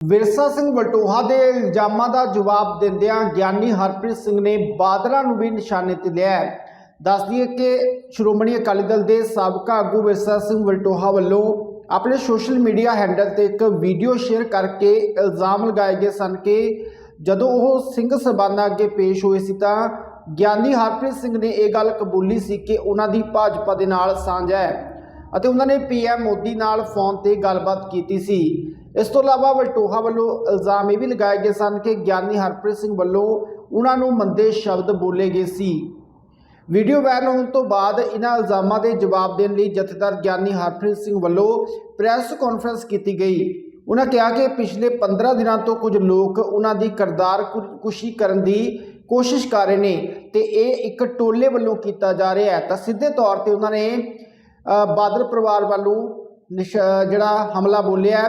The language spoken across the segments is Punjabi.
ਵਿਰਸਾ ਸਿੰਘ ਵਲਟੋਹਾ ਦੇ ਇਲਜ਼ਾਮਾਂ ਦਾ ਜਵਾਬ ਦਿੰਦਿਆਂ ਗਿਆਨੀ ਹਰਪ੍ਰੀਤ ਸਿੰਘ ਨੇ ਬਾਦਲਾਂ ਨੂੰ ਵੀ ਨਿਸ਼ਾਨੇ ਤੇ ਲਿਆ ਹੈ। ਦੱਸ ਦਈਏ ਕਿ ਸ਼੍ਰੋਮਣੀ ਅਕਾਲੀ ਦਲ ਦੇ ਸਾਬਕਾ ਆਗੂ ਵਿਰਸਾ ਸਿੰਘ ਵਲਟੋਹਾ ਵੱਲੋਂ ਆਪਣੇ ਸੋਸ਼ਲ ਮੀਡੀਆ ਹੈਂਡਲ ਤੇ ਇੱਕ ਵੀਡੀਓ ਸ਼ੇਅਰ ਕਰਕੇ ਇਲਜ਼ਾਮ ਲਗਾਏ ਗਏ ਸਨ ਕਿ ਜਦੋਂ ਉਹ ਸਿੰਘ ਸਬਾਨਾ ਅੱਗੇ ਪੇਸ਼ ਹੋਏ ਸੀ ਤਾਂ ਗਿਆਨੀ ਹਰਪ੍ਰੀਤ ਸਿੰਘ ਨੇ ਇਹ ਗੱਲ ਕਬੂਲੀ ਸੀ ਕਿ ਉਹਨਾਂ ਦੀ ਭਾਜਪਾ ਦੇ ਨਾਲ ਸਾਂਝ ਹੈ ਅਤੇ ਉਹਨਾਂ ਨੇ ਪੀਐਮ ਮੋਦੀ ਨਾਲ ਫੋਨ ਤੇ ਗੱਲਬਾਤ ਕੀਤੀ ਸੀ। ਇਸ ਤੋਂ ਇਲਾਵਾ ਵਲਟੋਹਾ ਵੱਲੋਂ ਇਲਜ਼ਾਮ ਇਹ ਵੀ ਲਗਾਏ ਗਏ ਸਨ ਕਿ ਗਿਆਨੀ ਹਰਪ੍ਰੀਤ ਸਿੰਘ ਵੱਲੋਂ ਉਹਨਾਂ ਨੂੰ ਮੰਦੇ ਸ਼ਬਦ ਬੋਲੇ ਗਏ ਸੀ। ਵੀਡੀਓ ਵਾਇਰਲ ਹੋਣ ਤੋਂ ਬਾਅਦ ਇਹਨਾਂ ਇਲਜ਼ਾਮਾਂ ਦੇ ਜਵਾਬ ਦੇਣ ਲਈ ਜਥੇਦਾਰ ਗਿਆਨੀ ਹਰਪ੍ਰੀਤ ਸਿੰਘ ਵੱਲੋਂ ਪ੍ਰੈਸ ਕਾਨਫਰੰਸ ਕੀਤੀ ਗਈ। ਉਹਨਾਂ ਕਿਹਾ ਕਿ ਪਿਛਲੇ 15 ਦਿਨਾਂ ਤੋਂ ਕੁਝ ਲੋਕ ਉਹਨਾਂ ਦੀ ਕਰਦਾਰ ਕੁ- ਕੁਸ਼ੀ ਕਰਨ ਦੀ ਕੋਸ਼ਿਸ਼ ਕਰ ਰਹੇ ਨੇ ਤੇ ਇਹ ਇੱਕ ਟੋਲੇ ਵੱਲੋਂ ਕੀਤਾ ਜਾ ਰਿਹਾ ਹੈ। ਤਾਂ ਸਿੱਧੇ ਤੌਰ ਤੇ ਉਹਨਾਂ ਨੇ ਬਾਦਲ ਪਰਿਵਾਰ ਵੱਲੋਂ ਨਿਸ਼, ਜਿਹੜਾ ਹਮਲਾ ਬੋਲਿਆ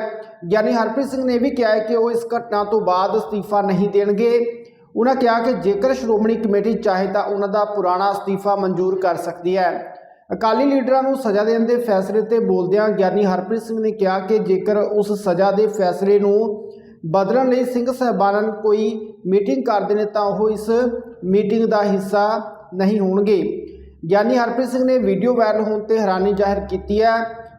ਗਿਆਨੀ ਹਰਪ੍ਰੀਤ ਸਿੰਘ ਨੇ ਇਹ ਵੀ ਕਿਹਾ ਹੈ ਕਿ ਉਹ ਇਸ ਘਟਨਾ ਤੋਂ ਬਾਅਦ ਅਸਤੀਫਾ ਨਹੀਂ ਦੇਣਗੇ। ਉਹਨਾਂ ਕਿਹਾ ਕਿ ਜੇਕਰ ਸ਼੍ਰੋਮਣੀ ਕਮੇਟੀ ਚਾਹੇ ਤਾਂ ਉਹਨਾਂ ਦਾ ਪੁਰਾਣਾ ਅਸਤੀਫਾ ਮਨਜ਼ੂਰ ਕਰ ਸਕਦੀ ਹੈ। ਅਕਾਲੀ ਲੀਡਰਾਂ ਨੂੰ ਸਜ਼ਾ ਦੇਣ ਦੇ ਫੈਸਲੇ ਤੇ ਬੋਲਦਿਆਂ ਗਿਆਨੀ ਹਰਪ੍ਰੀਤ ਸਿੰਘ ਨੇ ਕਿਹਾ ਕਿ ਜੇਕਰ ਉਸ ਸਜ਼ਾ ਦੇ ਫੈਸਲੇ ਨੂੰ ਬਦਲਣ ਲਈ ਸਿੰਘ ਸਾਹਿਬਾਨਾਂ ਕੋਈ ਮੀਟਿੰਗ ਕਰਦੇ ਨੇ ਤਾਂ ਉਹ ਇਸ ਮੀਟਿੰਗ ਦਾ ਹਿੱਸਾ ਨਹੀਂ ਹੋਣਗੇ। ਗਿਆਨੀ ਹਰਪ੍ਰੀਤ ਸਿੰਘ ਨੇ ਵੀਡੀਓ ਵਾਇਰਲ ਹੋਣ ਤੇ ਹੈਰਾਨੀ ਜ਼ਾਹਿਰ ਕੀਤੀ ਹੈ।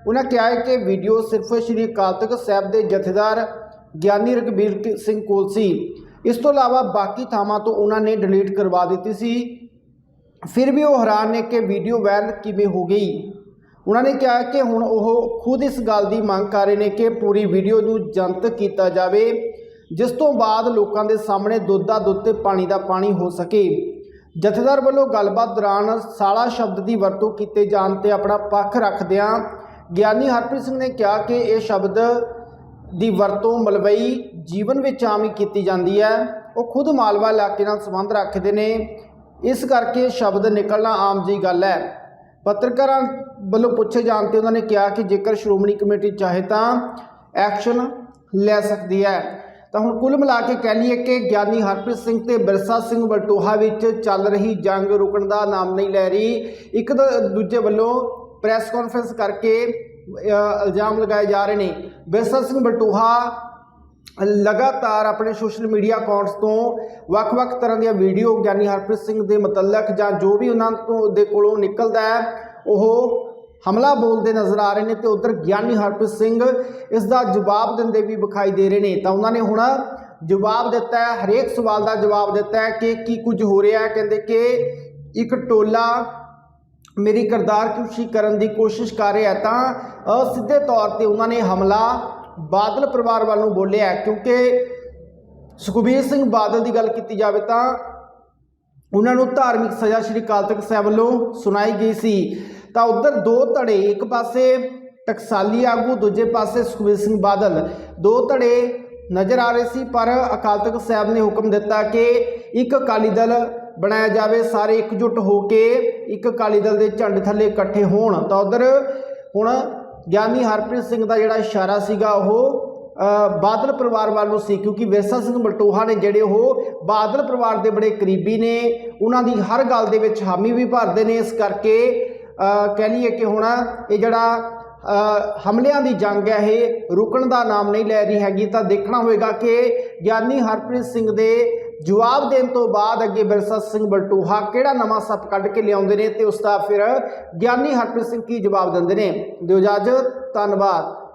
ਉਹਨਾਂ ਕਿਹਾ ਹੈ ਕਿ ਵੀਡੀਓ ਸਿਰਫ ਸ਼੍ਰੀ ਅਕਾਲ ਤਖਤ ਸਾਹਿਬ ਦੇ ਜਥੇਦਾਰ ਗਿਆਨੀ ਰਘਬੀਰ ਸਿੰਘ ਕੋਲ ਸੀ। ਇਸ ਤੋਂ ਇਲਾਵਾ ਬਾਕੀ ਥਾਵਾਂ ਤੋਂ ਉਹਨਾਂ ਨੇ ਡਿਲੀਟ ਕਰਵਾ ਦਿੱਤੀ ਸੀ। ਫਿਰ ਵੀ ਉਹ ਹੈਰਾਨ ਨੇ ਕਿ ਵੀਡੀਓ ਵਾਇਰਲ ਕਿਵੇਂ ਹੋ ਗਈ। ਉਹਨਾਂ ਨੇ ਕਿਹਾ ਕਿ ਹੁਣ ਉਹ ਖੁਦ ਇਸ ਗੱਲ ਦੀ ਮੰਗ ਕਰ ਰਹੇ ਨੇ ਕਿ ਪੂਰੀ ਵੀਡੀਓ ਨੂੰ ਜਨਤਕ ਕੀਤਾ ਜਾਵੇ, ਜਿਸ ਤੋਂ ਬਾਅਦ ਲੋਕਾਂ ਦੇ ਸਾਹਮਣੇ ਦੁੱਧ ਦਾ ਦੁੱਧ ਤੇ ਪਾਣੀ ਦਾ ਪਾਣੀ ਹੋ ਸਕੇ। ਜਥੇਦਾਰ ਵੱਲੋਂ ਗੱਲਬਾਤ ਦੌਰਾਨ ਸਾਲਾ ਸ਼ਬਦ ਦੀ ਵਰਤੋਂ ਕੀਤੇ ਜਾਣ ਤੇ ਆਪਣਾ ਪੱਖ ਰੱਖਦਿਆਂ ਗਿਆਨੀ ਹਰਪ੍ਰੀਤ ਸਿੰਘ ਨੇ ਕਿਹਾ ਕਿ ਇਹ ਸ਼ਬਦ ਦੀ ਵਰਤੋਂ ਮਲਵਈ ਜੀਵਨ ਵਿੱਚ ਆਮ ਹੀ ਕੀਤੀ ਜਾਂਦੀ ਹੈ। ਉਹ ਖੁਦ ਮਾਲਵਾ ਇਲਾਕੇ ਨਾਲ ਸੰਬੰਧ ਰੱਖਦੇ ਨੇ। ਇਸ ਕਰਕੇ ਸ਼ਬਦ ਨਿਕਲਣਾ ਆਮ ਜੀ ਗੱਲ ਹੈ। ਪੱਤਰਕਾਰਾਂ ਵੱਲੋਂ ਪੁੱਛੇ ਜਾਣ ਤੇ ਉਹਨਾਂ ਨੇ ਕਿਹਾ ਕਿ ਜੇਕਰ ਸ਼੍ਰੋਮਣੀ ਕਮੇਟੀ ਚਾਹੇ ਤਾਂ ਐਕਸ਼ਨ ਲੈ ਸਕਦੀ ਹੈ। ਤਾਂ ਹੁਣ ਕੁੱਲ ਮਿਲਾ ਕੇ ਕਹਿ ਲਈਏ ਕਿ ਗਿਆਨੀ ਹਰਪ੍ਰੀਤ ਸਿੰਘ ਤੇ ਬਿਰਸਾ ਸਿੰਘ ਵਲਟੋਹਾ ਵਿੱਚ ਚੱਲ ਰਹੀ ਜੰਗ ਰੁਕਣ ਦਾ ਨਾਮ ਨਹੀਂ ਲੈ ਰਹੀ। ਇੱਕ ਦ- ਦੂਜੇ ਵੱਲੋਂ ਪ੍ਰੈਸ ਕਾਨਫਰੰਸ ਕਰਕੇ ਇਲਜ਼ਾਮ ਲਗਾਏ ਜਾ ਰਹੇ ਨੇ। ਬਿਰਸਾ ਸਿੰਘ ਵਲਟੋਹਾ ਲਗਾਤਾਰ ਆਪਣੇ ਸੋਸ਼ਲ ਮੀਡੀਆ ਅਕਾਊਂਟਸ ਤੋਂ ਵੱਖ-ਵੱਖ ਤਰ੍ਹਾਂ ਦੀਆਂ ਵੀਡੀਓ ਗਿਆਨੀ ਹਰਪ੍ਰੀਤ ਸਿੰਘ ਦੇ ਮੁਤਲਕ ਜਾਂ ਜੋ ਵੀ ਉਹਨਾਂ ਤੋਂ, ਦੇ ਕੋਲੋਂ ਨਿਕਲਦਾ ਹੈ, ਉਹ ਹਮਲਾ ਬੋਲਦੇ ਨਜ਼ਰ ਆ ਰਹੇ ਨੇ ਤੇ ਉਧਰ ਗਿਆਨੀ ਹਰਪ੍ਰੀਤ ਸਿੰਘ ਇਸ ਦਾ ਜਵਾਬ ਦਿੰਦੇ ਵੀ ਵਿਖਾਈ ਦੇ ਰਹੇ ਨੇ। ਤਾਂ ਉਹਨਾਂ ਨੇ ਹੁਣ ਜਵਾਬ ਦਿੱਤਾ ਹੈ, ਹਰੇਕ ਸਵਾਲ ਦਾ ਜਵਾਬ ਦਿੱਤਾ ਹੈ ਕਿ ਕੀ ਕੁਝ ਹੋ ਰਿਹਾ ਹੈ। ਕਹਿੰਦੇ ਕਿ ਇੱਕ ਟੋਲਾ ਮੇਰੀ ਕਰਦਾਰ ਕੁਸ਼ੀ ਕਰਨ ਦੀ ਕੋਸ਼ਿਸ਼ ਕਰ ਰਿਹਾ ਤਾਂ ਸਿੱਧੇ ਤੌਰ ਤੇ ਉਹਨਾਂ ਨੇ ਹਮਲਾ ਬਾਦਲ ਪਰਿਵਾਰ ਵੱਲੋਂ ਬੋਲਿਆ ਕਿਉਂਕਿ ਸੁਖਬੀਰ ਸਿੰਘ ਬਾਦਲ ਦੀ ਗੱਲ ਕੀਤੀ ਜਾਵੇ ਤਾਂ ਉਹਨਾਂ ਨੂੰ ਧਾਰਮਿਕ ਸਜ਼ਾ ਸ਼੍ਰੀ ਅਕਾਲ ਤਖਤ ਸਾਹਿਬ ਵੱਲੋਂ ਸੁਣਾਈ ਗਈ ਸੀ। ਤਾਂ ਉਧਰ ਦੋ ਧੜੇ, ਇੱਕ ਪਾਸੇ ਟਕਸਾਲੀ ਆਗੂ, ਦੂਜੇ ਪਾਸੇ ਸੁਖਬੀਰ ਸਿੰਘ ਬਾਦਲ। ਦੋ ਧੜੇ ਨਜ਼ਰ ਆ ਰਹੇ ਸੀ, ਪਰ ਅਕਾਲ ਤਖਤ ਸਾਹਿਬ ਨੇ ਹੁਕਮ ਦਿੱਤਾ ਕਿ ਇੱਕ ਅਕਾਲੀ ਦਲ ਬਣਾਇਆ ਜਾਵੇ, ਸਾਰੇ ਇਕਜੁੱਟ ਹੋ ਕੇ ਇੱਕ ਅਕਾਲੀ ਦਲ ਦੇ ਝੰਡੇ ਥੱਲੇ ਇਕੱਠੇ ਹੋਣ। ਤਾਂ ਉਧਰ ਹੁਣ ਗਿਆਨੀ ਹਰਪ੍ਰੀਤ ਸਿੰਘ ਦਾ ਜਿਹੜਾ ਇਸ਼ਾਰਾ ਸੀਗਾ, ਉਹ ਬਾਦਲ ਪਰਿਵਾਰ ਵੱਲ ਨੂੰ ਸੀ, ਕਿਉਂਕਿ ਵਿਰਸਾ ਸਿੰਘ ਬਲਟੋਹਾ ਨੇ ਜਿਹੜੇ ਉਹ ਬਾਦਲ ਪਰਿਵਾਰ ਦੇ ਬੜੇ ਕਰੀਬੀ ਨੇ, ਉਹਨਾਂ ਦੀ ਹਰ ਗੱਲ ਦੇ ਵਿੱਚ ਹਾਮੀ ਵੀ ਭਰਦੇ ਨੇ। ਇਸ ਕਰਕੇ ਕਹਿ ਲਈਏ ਕਿ ਹੁਣ ਇਹ ਜਿਹੜਾ ਹਮਲਿਆਂ ਦੀ ਜੰਗ ਹੈ, ਇਹ ਰੁਕਣ ਦਾ ਨਾਮ ਨਹੀਂ ਲੈ ਰਹੀ ਹੈਗੀ। ਤਾਂ ਦੇਖਣਾ ਹੋਵੇਗਾ ਕਿ ਗਿਆਨੀ ਹਰਪ੍ਰੀਤ ਸਿੰਘ ਦੇ ਜਵਾਬ ਦੇਣ ਤੋਂ ਬਾਅਦ ਅੱਗੇ ਬਿਰਸਾ ਸਿੰਘ ਬਲਟੂਹਾ ਕਿਹੜਾ ਨਵਾਂ ਸੱਪ ਕੱਢ ਕੇ ਲਿਆਉਂਦੇ ਨੇ ਤੇ ਉਸ ਦਾ ਫਿਰ ਗਿਆਨੀ ਹਰਪ੍ਰੀਤ ਸਿੰਘ ਕੀ ਜਵਾਬ ਦਿੰਦੇ ਨੇ। ਦਿਓ ਇਜਾਜ਼ਤ, ਧੰਨਵਾਦ।